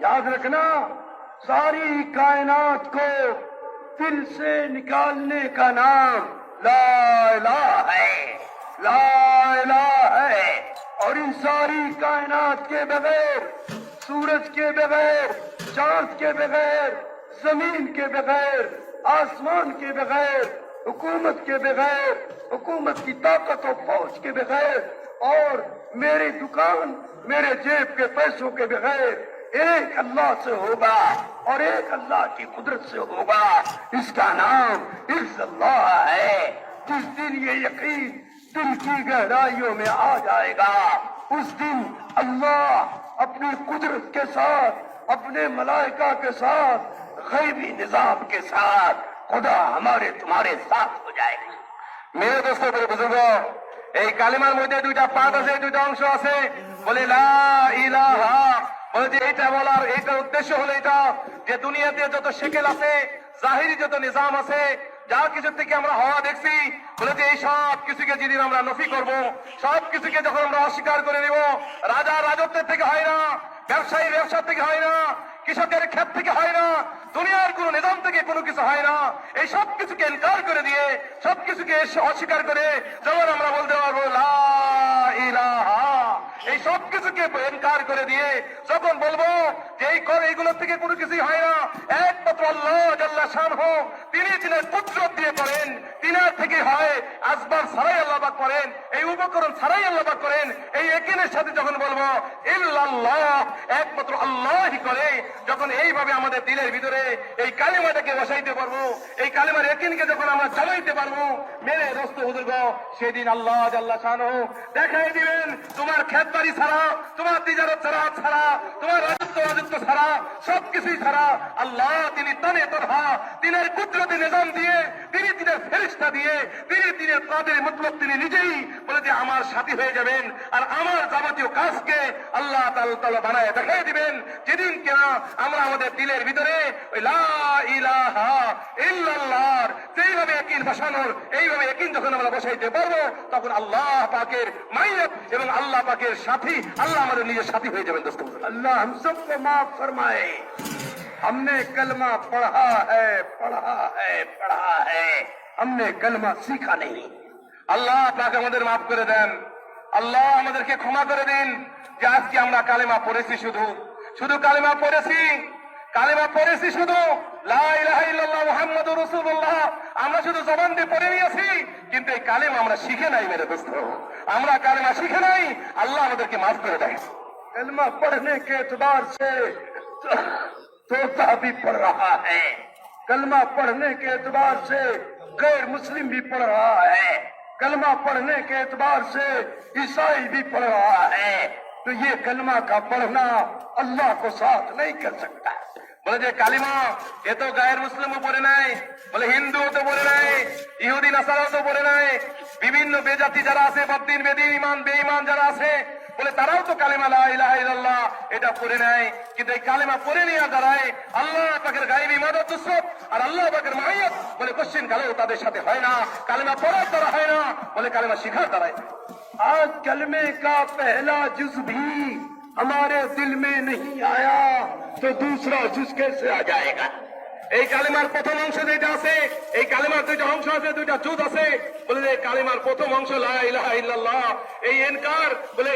یاد رکھنا، ساری کائنات کو دل سے نکالنے کا نام لا الہ ہے، لا الہ ہے۔ اور ان ساری کائنات کے بغیر، سورج کے بغیر، چاند کے بغیر، زمین کے بغیر، آسمان کے بغیر، حکومت کے بغیر، حکومت کی طاقت اور فوج کے بغیر، اور میری دکان، میرے جیب کے پیسوں کے بغیر ایک اللہ سے ہوگا اور ایک اللہ کی قدرت سے ہوگا۔ اس کا نام عز اللہ ہے۔ جس دن یہ یقین دل کی گہرائیوں میں آ جائے گا، اس دن اللہ اپنی قدرت کے ساتھ، اپنے ملائکہ کے ساتھ، غیبی نظام کے ساتھ خدا ہمارے تمہارے ساتھ ہو جائے گا میرے دوستوں، میرے بزرگوں এই কালিমার মধ্যে দুইটা পাঠ আছে দুইটা অংশ আছে বলে লা ইলাহা বলে যে এটা বলার এইটার উদ্দেশ্য হলো এটা, যে দুনিয়াতে যত শেকেল আছে, জাহিরি যত নিজাম আছে, যা কিছু থেকে আমরা হওয়া দেখছি, বলে যে এই সব কিছুকে যেদিন আমরা নফি করব, সব কিছুকে যখন আমরা অস্বীকার করে নিব, রাজা রাজত্বের থেকে হয় না, ব্যবসায়ী ব্যবসা থেকে হয় না, কৃষকের ক্ষেত থেকে হয় না, দুনিয়ার কোন নিজাম থেকে কোনো কিছু হয় না, এই সব কিছুকে ইনকার করে দিয়ে, সব কিছুকে অস্বীকার করে যখন আমরা বলতে পারব, লা ইলাহা, এই সব কিছুকে ইনকার করে দিয়ে যখন বলব যে এই কর এইগুলো থেকে কোনো কিছুই হয় না। একমাত্র আল্লাহ জাল্লা শান হোক তিনি ছিলেন পুত্র দিয়ে করেন। তিনার থেকে হয় আসবার ছাড়াই আল্লাহ পাক করেন, এই উপকরণ ছাড়াই আল্লাহ পাক করেন, এই একিনের সাথে যখন বলব, ইল্লাল্লাহ, একমাত্র আল্লাহই করে, যখন এইভাবে আমাদের দিলের ভিতরে এই কালিমাটাকে বসাইতে পারব, এই কালিমার একিনকে যখন আমরা জানাইতে পারব, মেরে দোস্ত হুজুর্গ, সেদিন আল্লাহ আল্লাহ শানু দেখাই দিবেন, তোমার খেত বাড়ি ছাড়া, তোমার তিজারত ছাড়া ছাড়া, তোমার রাজত্ব ছাড়া সব কিছুই ছাড়া আল্লাহ তিনি তনে তরহা দিনের কুদরতি নিজাম দিয়ে, তিনি দিনের ফেরিস্তা দিয়ে, তিনি দিনের তাদের মতলব তিনি নিজেই বলে যে আমার সাথী হয়ে যাবেন আর আমার যাবতীয় কাজকে আল্লাহ তালা বানায় দেখাই দিবেন। যেদিন কেনা আমরা আমাদের দিলের ভিতরে ওই লা ইলাহা ইল্লাল্লাহর সেইভাবে একিন বসানোর, এইভাবে একিন যখন আমরা বসাইতে পারব, তখন আল্লাহ পাকের মাইয়ত এবং আল্লাহ পাকের সাথী, আল্লাহ আমাদের নিজের সাথী হয়ে যাবেন, দোস্ত আল্লাহ হাম सबको माफ फरमाए हमने कलमा पढ़ा है पढ़ा है पढ़ा है हमने कलमा सीखा नहीं আল্লাহ পাক আমাদের মাফ করে দেন আল্লাহ আমাদেরকে ক্ষমা করে দিন যে আজকে আমরা কালেমা পড়েছি শুধু শুধু কালেমা পড়েছি কালেমা পড়েছি শুধু লা ইলাহা ইল্লাল্লাহ মুহাম্মাদুর রাসূলুল্লাহ আমরা শুধু জবান দিয়ে পড়ে নিয়েছি কিন্তু এই কালেমা আমরা শিখে নাই মেরে দোস্ত আমরা কালেমা শিখে নাই আল্লাহ আমাদেরকে মাফ করে দেয় کلمہ پڑھنے کے اعتبار سے توتا بھی پڑھ رہا ہے۔ کلمہ پڑھنے کے اعتبار سے غیر مسلم بھی پڑھ رہا ہے۔ کلمہ پڑھنے کے اعتبار سے عیسائی بھی پڑھ رہا ہے۔ تو یہ کلمہ کا پڑھنا اللہ کو ساتھ نہیں کر سکتا۔ بولے جی کالیما یہ تو غیر مسلم بولے নাই بولے হিন্দু তো বলে تو ইহুদিন আসারাও بیبین بے جاتی جرا سے যারা بے دین، ایمان، بے ایمان جرا سے۔ বলে তারাও তো কালিমা লা ইলাহা ইল্লাল্লাহ এটা পড়ে নাই কিন্তু এই কালিমা পড়ে নিয়ে দাঁড়ায় আল্লাহ পাকের গায়েবী মাদত দুসরত আর আল্লাহ পাকের মাইয়ত বলে কোশ্চিন কালেও তাদের সাথে হয় না কালিমা পড়ার দ্বারা হয় না বলে কালিমা শিখার দ্বারাই आज कलमे का पहला जुज भी हमारे दिल में नहीं आया तो दूसरा जुज कैसे आ जाएगा এই কালিমার প্রথম অংশ যেটা আছে এই কালিমার দুইটা অংশ আছে দুইটা জুদ আছে বলে যে কালিমার প্রথম অংশ লা ইলাহা ইল্লাল্লাহ এই এনকার বলে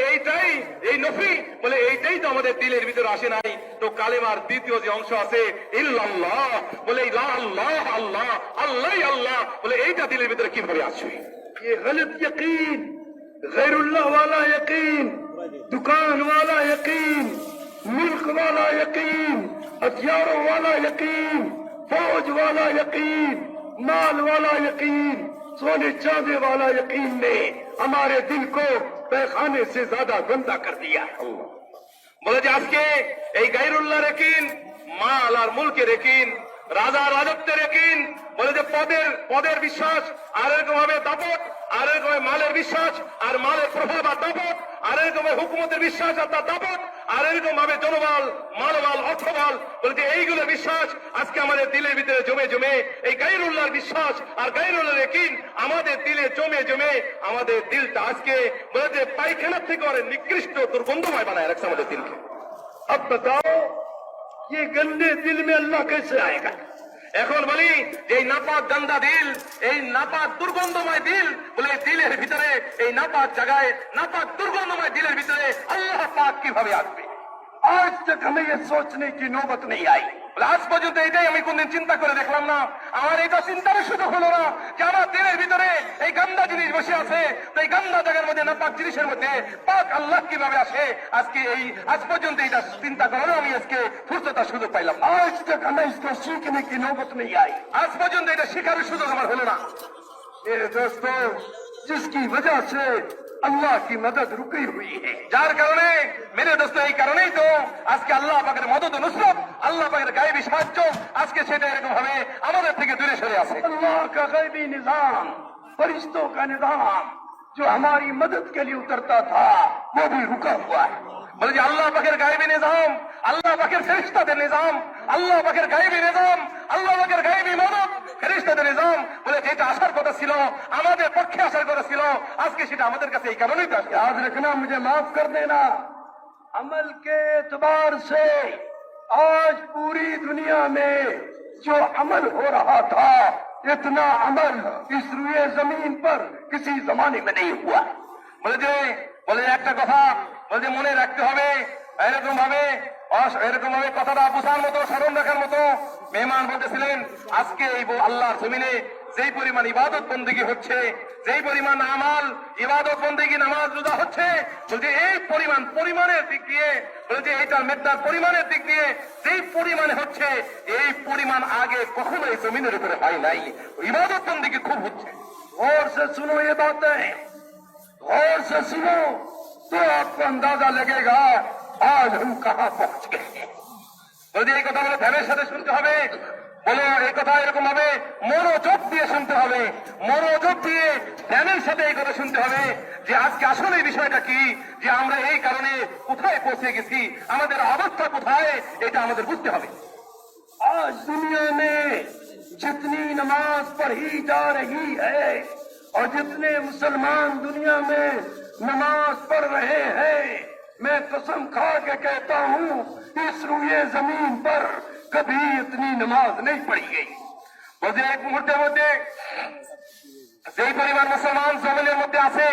এইটাই এই নফি বলে এইটাই তো আমাদের দিলের ভিতরে আসে নাই তো কালিমার দ্বিতীয় যে অংশ আছে ইল্লাল্লাহ বলে এই লা আল্লাহ আল্লাহ আল্লাহ আল্লাহ বলে এইটা দিলের ভিতরে কিভাবে আসবে ये गलत यकीन गैरुल्लाह वाला यकीन दुकान वाला यकीन मुल्क वाला यकीन हथियारों वाला यकीन फौज वाला यकीन माल वाला यकीन सोने चांदी वाला यकीन ने हमारे दिल को تہ خانے سے زیادہ گندہ کر دیا۔ بولے جاس کے اے غیر اللہ رکین، مال اور ملک رکین ریکن راجا راج বলে যে পদের পদের বিশ্বাস আর এরকম ভাবে দাপট আর এরকম ভাবে মালের বিশ্বাস আর মালের প্রভাব আর দাপট আর এরকম ভাবে হুকুমতের বিশ্বাস আর তার দাপট আর এরকম ভাবে জনবল মালবল অর্থবল বলে যে এইগুলো বিশ্বাস আজকে আমাদের দিলের ভিতরে জমে জমে এই গাইরুল্লাহর বিশ্বাস আর গাইরুল্লাহ রেকিন আমাদের দিলে জমে জমে আমাদের দিলটা আজকে বলে যে পায়খানার থেকে অনেক নিকৃষ্ট দুর্গন্ধময় বানায় রাখছে আমাদের দিলকে अब बताओ ये गंदे दिल में अल्लाह कैसे आएगा دلاتھ مل بولے دلیر جگہ نپاک درگندم دلر بھی اللہ پاک کی بھاب ہمیں یہ سوچنے کی نوبت نہیں آئے گی আজ পর্যন্ত এটাই আমি কোনদিন চিন্তা করে দেখলাম না। আমার এটা চিন্তার সুযোগ হলো না যে আমার দিনের ভিতরে এই গান্দা জিনিস বসে আছে এই গান্দা জায়গার মধ্যে না পাক জিনিসের মধ্যে পাক আল্লাহ কীভাবে আসে? আজকে এই আজ পর্যন্ত এটা চিন্তা করারও আমি আজকে ফুর্ততার সুযোগ পাইলাম আজ পর্যন্ত এটা শিকারের সুযোগ আমার হলো না। এ দোস্ত জিসকি মজা আছে। اللہ کی مدد رکی ہوئی ہے۔ جار کرنے میرے دوستو ہی کرنے تو اس کے اللہ بکر مدد نصرت اللہ بکر غائبی شاد اس کے ہمیں امریکہ کے دورے سے اللہ کا غائبی نظام فرشتوں کا نظام جو ہماری مدد کے لیے اترتا تھا وہ بھی رکا ہوا ہے۔ بلدی اللہ بکر غائبی نظام اللہ بخر فرشتہ نظام اللہ بکر غائبی نظام اللہ بکر غائبی مدد۔ ফেরিস্তাদের নিজাম বলে যেটা আসার কথা ছিল আমাদের পক্ষে আসার কথা ছিল আজকে সেটা আমাদের কাছে এই কারণেই তো আসছে याद रखना मुझे माफ कर देना अमल के एतबार से आज पूरी दुनिया में जो अमल हो रहा था इतना अमल इस रुए जमीन पर किसी जमाने में नहीं हुआ বলে যে বলে যে একটা কথা বলে যে মনে রাখতে হবে এরকম ভাবে অস- এরকম ভাবে কথাটা বুঝার মতো স্মরণ রাখার মতো মেহমান বলতেছিলেন আজকে এই ব- আল্লাহর জমিনে যেই পরিমাণ ইবাদত বন্দিগি হচ্ছে যেই পরিমাণ আমাল ইবাদত বন্দিগি নামাজ রোজা হচ্ছে বলছে এই পরিমাণ পরিমাণের দিক দিয়ে বলছে এইটার মেদার পরিমাণের দিক দিয়ে যেই পরিমাণে হচ্ছে এই পরিমাণ আগে কখনো এই জমিনের উপরে হয় নাই ইবাদত বন্দিগি খুব হচ্ছে गौर से सुनो ये बातें गौर से सुनो तो आपको अंदाजा लगेगा आज हम कहाँ पहुंच गए हैं। যদি এই কথাগুলো ধ্যানের সাথে শুনতে হবে বলো এই কথা এরকম ভাবে মনোযোগ দিয়ে শুনতে হবে মনোযোগ দিয়ে ধ্যানের সাথে এই কথা শুনতে হবে যে আজকে আসলে এই বিষয়টা কি যে আমরা এই কারণে কোথায় পৌঁছে গেছি আমাদের অবস্থা কোথায় এটা আমাদের বুঝতে হবে आज दुनिया में जितनी नमाज पढ़ी जा रही है और जितने मुसलमान दुनिया में नमाज पढ़ रहे हैं मैं कसम खा के कहता हूँ इस रुए जमीन पर कभी इतनी नमाज नहीं पढ़ी गई বলছে এক মুহূর্তের মধ্যে যেই পরিমাণ মুসলমান জমিনের মধ্যে আছে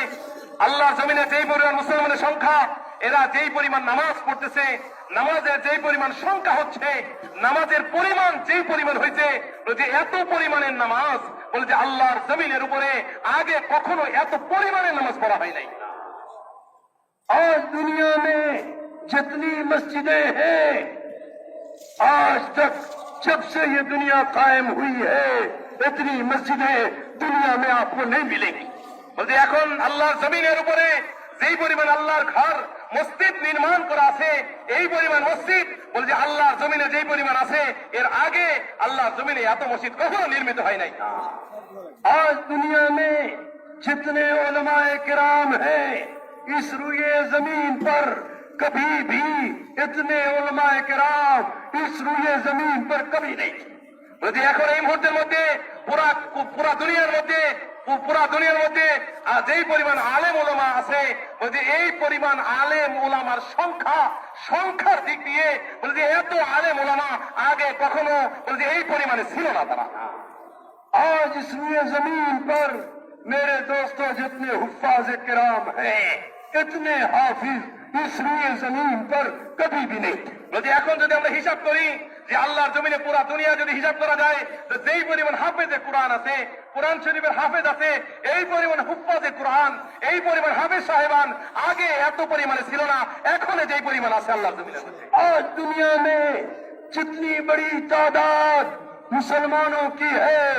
আল্লাহ জমিনে যেই পরিমাণ মুসলমানের সংখ্যা এরা যেই পরিমাণ নামাজ পড়তেছে নামাজের যেই পরিমাণ সংখ্যা হচ্ছে নামাজের পরিমাণ যেই পরিমাণ হয়েছে যে এত পরিমাণের নামাজ বলে যে আল্লাহর জমিনের উপরে আগে কখনো এত পরিমাণের নামাজ পড়া হয় নাই आज दुनिया में जितनी मस्जिदें हैं आज तक जब से ये दुनिया कायम हुई है इतनी मस्जिदें दुनिया में आपको नहीं मिलेंगी বলতে এখন আল্লাহর জমিনের উপরে যেই পরিমাণ আল্লাহর ঘর মসজিদ নির্মাণ করা আছে এই পরিমাণ মসজিদ বলছে আল্লাহর জমিনে যেই পরিমাণ আছে এর আগে আল্লাহর জমিনে এত মসজিদ কখনো নির্মিত হয় নাই आज दुनिया में जितने उलमाए किराम हैं इस रुए जमीन पर कभी भी इतने उलमाए किराम इस रुए जमीन पर कभी नहीं थे। বলছে এখন এই মুহূর্তের মধ্যে পুরা পুরা দুনিয়ার মধ্যে পু- পুরা দুনিয়ার মধ্যে আহ, যেই পরিমাণ আলেম ওলামা আছে বলছে এই পরিমাণ আলেম ওলামার সংখ্যা সংখ্যার দিক দিয়ে বলছে এত আলেম ওলামা আগে কখনো বলছে এই পরিমাণে ছিল না তারা आज इस रुए जमीन पर मेरे दोस्तों जितने हुफाज किराम اتنے حافظ اس روئے زمین پر کبھی بھی نہیں۔ ہم نے حجاب کری اللہ زمین پورا دنیا جب حجاب کرا جائے، تو حافظ قرآن آتے قرآن شریف حافظ آتے یہ قرآن یہی پرافیز صاحبان، آگے ایتو پریمان سلانا ایمان آسے اللہ آج دنیا میں جتنی بڑی تعداد مسلمانوں کی ہے،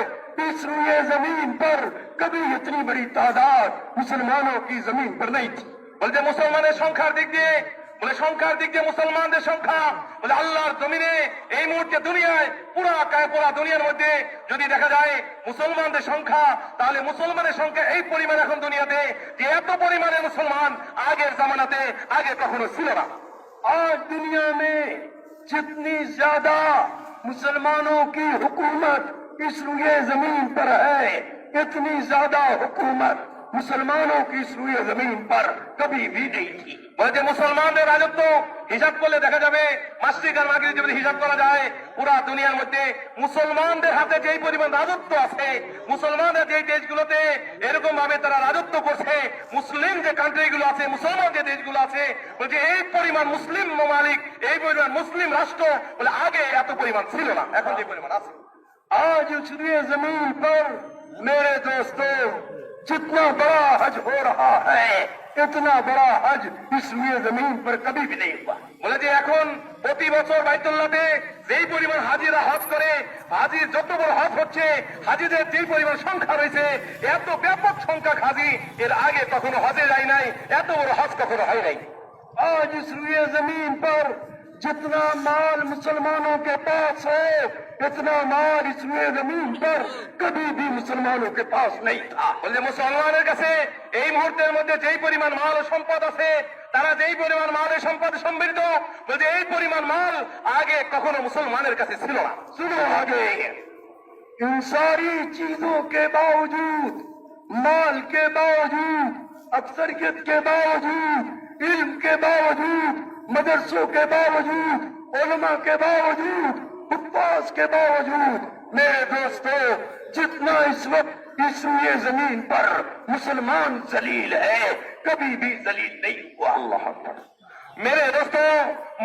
اس رو زمین پر کبھی اتنی بڑی تعداد مسلمانوں کی زمین پر نہیں تھی۔ বলছে মুসলমানের সংখ্যার দিক দিয়ে বলে সংখ্যার দিক দিয়ে মুসলমানদের সংখ্যা বলে আল্লাহর জমিনে এই মুহূর্তে দুনিয়ায় পুরা কায় পুরা দুনিয়ার মধ্যে যদি দেখা যায় মুসলমানদের সংখ্যা তাহলে মুসলমানের সংখ্যা এই পরিমাণ এখন দুনিয়াতে যে এত পরিমাণে মুসলমান আগের জামানাতে আগে কখনো ছিল না आज दुनिया में जितनी ज्यादा मुसलमानों की हुकूमत इस रुए जमीन पर है इतनी ज्यादा हुकूमत मुसलमानों की सुई जमीन पर कभी भी नहीं थी বলে যে মুসলমানদের রাজত্ব হিসাব করলে দেখা যাবে মাসিক আর মাগরিব যদি হিসাব করা যায় পুরা দুনিয়ার মধ্যে মুসলমানদের হাতে যেই পরিমাণ রাজত্ব আছে মুসলমানরা যেই দেশগুলোতে এরকম ভাবে তারা রাজত্ব করছে মুসলিম যে কান্ট্রিগুলো আছে মুসলমান যে দেশগুলো আছে বলছে এই পরিমাণ মুসলিম মালিক এই পরিমাণ মুসলিম রাষ্ট্র বলে আগে এত পরিমাণ ছিল না এখন যে পরিমাণ আছে आज इस रुए जमीन पर मेरे दोस्तों जितना बड़ा हज हो रहा है इतना बड़ा हज इस रुए जमीन पर कभी भी नहीं हुआ বলে যে এখন প্রতি বছর বাইতুল্লাতে যেই পরিমাণ হাজিরা হজ করে হাজির যত বড় হজ হচ্ছে হাজিদের যেই পরিমাণ সংখ্যা রয়েছে এত ব্যাপক সংখ্যক হাজি এর আগে কখনো হজে যায় নাই এত বড় হজ কখনো হয় নাই आज इस रुए जमीन पर जितना माल मुसलमानों के पास है इतना माल इस रुए जमीन पर कभी भी मुसलमानों के पास नहीं था বলে যে মুসলমানের কাছে এই মুহূর্তের মধ্যে যেই পরিমাণ মাল ও সম্পদ আছে তারা যেই পরিমাণ মাল ও সম্পদ সমৃদ্ধ বলছে এই পরিমাণ মাল আগে কখনো মুসলমানের কাছে ছিল না सुनो आगे इन सारी चीजों के बावजूद माल के बावजूद अक्सरियत के बावजूद इल्म के बावजूद मदरसों के बावजूद उलमा के बावजूद उपवास के बावजूद मेरे दोस्तों जितना इस वक्त इस ये जमीन पर मुसलमान जलील है कभी भी जलील नहीं हुआ अल्लाह अकबर মেরে দোস্ত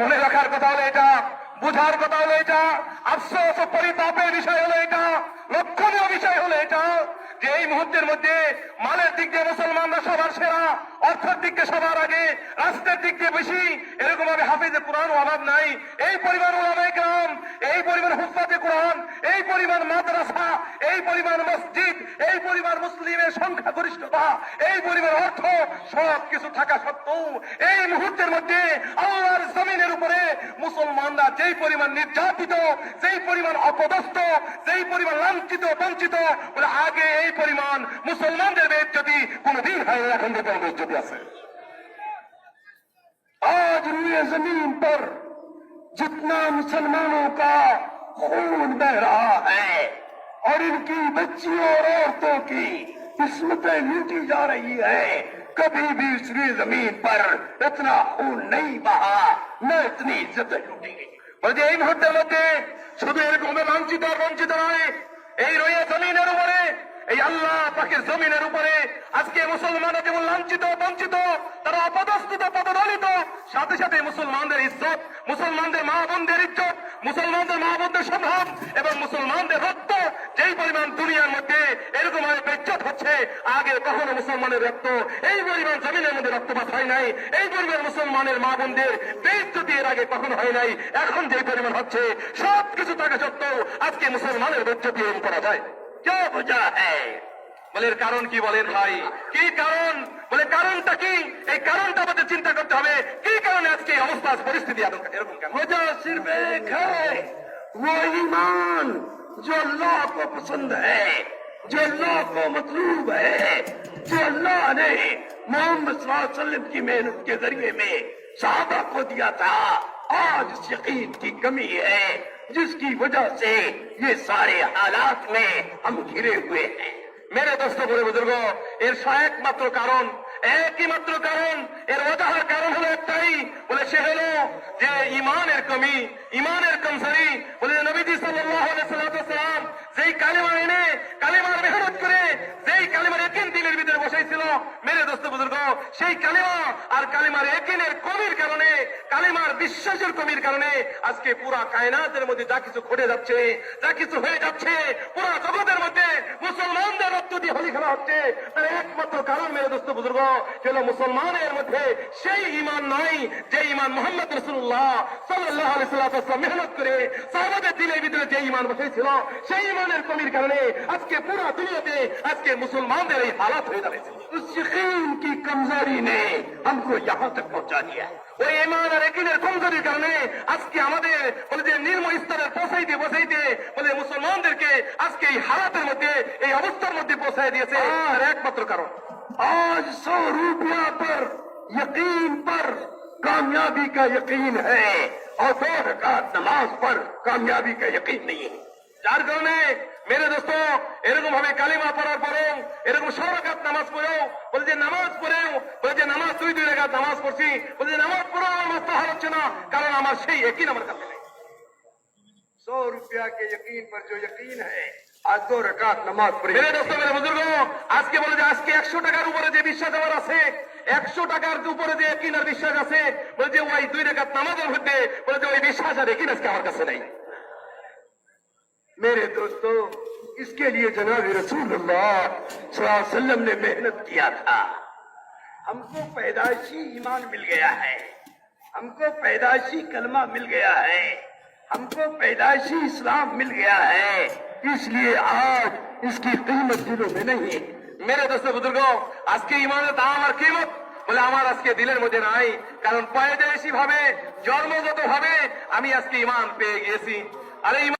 মনে রাখার কথা হলো এটা বুঝার কথা হলো এটা আফসোস ও পরিতাপের বিষয় হলো এটা লক্ষণীয় বিষয় হলো এটা যে এই মুহূর্তের মধ্যে মালের দিক দিয়ে মুসলমানরা সবার সেরা, অর্থের দিক দিয়ে সবার আগে, রাষ্ট্রের দিক দিয়ে বেশি এরকম ভাবে হাফিজে কোরআন অভাব নাই। এই পরিমাণ ওলামাই গ্রাম এই পরিমাণ হুফাতে কোরআন, এই পরিমাণ মাদ্রাসা, এই পরিমাণ মসজিদ, এই পরিমাণ মুসলিমের সংখ্যা গরিষ্ঠতা এই পরিমাণ অর্থ, সব কিছু থাকা সত্ত্বেও এই মুহূর্তের মধ্যে আল্লাহর জমিনের উপরে মুসলমানরা যেই পরিমাণ নির্যাতিত, যেই পরিমাণ অপদস্থ, যেই পরিমাণ লাঞ্ছিত, বঞ্চিত আগে এই পরিমাণ মুসলমানদের বেজ্জতি কোনোদিন হয় না, এখন পর্যন্ত বেজ্জতি আছে आज रुए जमीन पर जितना मुसलमानों का खून बह रहा है और इनकी बच्चियों और औरतों की किस्मतें लूटी जा रही है कभी भी इस रुए जमीन पर इतना खून नहीं बहा न इतनी इज्जतें लूटी गई বলছে এই মুহূর্তের মধ্যে শুধু এরকম লাঞ্ছিত আর বঞ্চিত নয় এই রয়ে জমিনের উপরে এই আল্লাহ পাকের জমিনের উপরে আজকে মুসলমানরা যেমন লাঞ্ছিত, বঞ্চিত, তারা অপদস্থিত পদদলিত সাথে সাথে মুসলমানদের ইজ্জত, মুসলমানদের মা বোনদের ইজ্জত, মুসলমানদের মা বোনদের সম্ভব এবং মুসলমানদের রক্ত যেই পরিমাণ দুনিয়ার মধ্যে এরকম ভাবে বেজ্জত হচ্ছে, আগে কখনো মুসলমানের রক্ত, এই পরিমাণ জমিনের মধ্যে রক্তপাত হয় নাই, এই পরিমাণ মুসলমানের মা বোনদের বেজ্জতি এর আগে কখনো হয় নাই, এখন যে পরিমাণ হচ্ছে সব কিছু থাকা সত্ত্বেও আজকে মুসলমানের বেজ্জতি করা যায়। কেউ বোঝা হ্যায় বলের কারণ কি বলেন وہ ایمان جو اللہ کو پسند ہے جو اللہ کو مطلوب ہے جو اللہ نے محمد صلی اللہ علیہ وسلم کی محنت کے ذریعے میں صحابہ کو دیا تھا۔ آج اس یقین کی کمی ہے۔ जिसकी वजह से ये सारे हालात में हम घिरे हुए हैं মেরে দোস্ত করে বুজুর্গ এর একমাত্র কারণ একই মাত্র কারণ এর ওজাহার কারণ হলো একটাই বলে সে হলো যে ইমানের কমি ইমানের কমসারি বলে যে নবীজি সাল্লাল্লাহু আলাইহি সাল্লাম যেই কালিমা এনে কালিমার মেহনত করে মেরে দোস্ত বুজুর্গ, সেই কালিমা আর কালিমার একিনের কমির কারণে, কালিমার বিশ্বাসের কমির কারণে আজকে পুরা কায়নাতের মধ্যে যা কিছু ঘটে যাচ্ছে, যা কিছু হয়ে যাচ্ছে, পুরা জগতের মধ্যে মুসলমানদের রক্ত দিয়ে হোলি খেলা হচ্ছে, তার একমাত্র কারণ মেরে দোস্ত বুজুর্গ হলো মুসলমানের মধ্যে সেই ইমান নাই, যে ইমান মোহাম্মদ রসুল্লাহ সাল্লাহ আলাইসাল্লাম মেহনত করে সাহাবাদের দিনের ভিতরে যে ইমান বসেছিল, সেই ইমানের কমির কারণে আজকে পুরা দুনিয়াতে আজকে মুসলমানদের এই হালাত হয়ে দাঁড়িয়েছে یقین کی کمزوری نے ہم کو یہاں تک پہنچا دیا ہے۔ وہ ایمان اور یقین اور کمزوری کرنے آج کے عمدے بولے جی، نیل استر پہنچائی تھی پوسے تھے بولے مسلمان دے کے اس کے حالات مت اوسطر سے۔ پہنچائی دیے پتر کرو۔ آج سو روپیہ پر یقین پر کامیابی کا یقین ہے۔ اور سو رکا نماز پر کامیابی کا یقین نہیں ہے۔ যার কারণে মেরে দোস্ত এরকম ভাবে কালিমা পড়ার পরেও এরকম সরাকাত নামাজ পড়েও বলে যে নামাজ পড়েও বলে যে নামাজ দুই দুই রেখাত নামাজ পড়ছি বলে যে নামাজ পড়েও আমার মাস্তা হচ্ছে না কারণ আমার সেই একই আমার কাছে নেই सौ रुपया के यकीन पर जो यकीन है आज दो रकात नमाज पढ़ी মেরে দোস্ত মেরে বুজুর্গ আজকে বলে যে আজকে একশো টাকার উপরে যে বিশ্বাস আমার আছে একশো টাকার উপরে যে কিনার বিশ্বাস আছে বলে যে ওই দুই রেখাত নামাজের মধ্যে বলে যে ওই বিশ্বাস আর একিন আজকে আমার কাছে নেই میرے دوستو، اس کے لیے جناب رسول اللہ صلی اللہ علیہ وسلم نے محنت کیا تھا۔ ہم کو پیدائشی ایمان مل گیا ہے۔ ہم کو پیدائشی کلمہ مل گیا ہے۔ ہم کو پیدائشی اسلام مل گیا ہے۔ اس لیے آج اس کی قیمت دلوں میں نہیں میرے دوستو بزرگوں آج کے ایمان دام اور قیمت বলে আমার আজকে দিলের মধ্যে নাই কারণ পয়দেশি ভাবে ہمیں اس کے ایمان پہ گیسی۔ ارے ایمان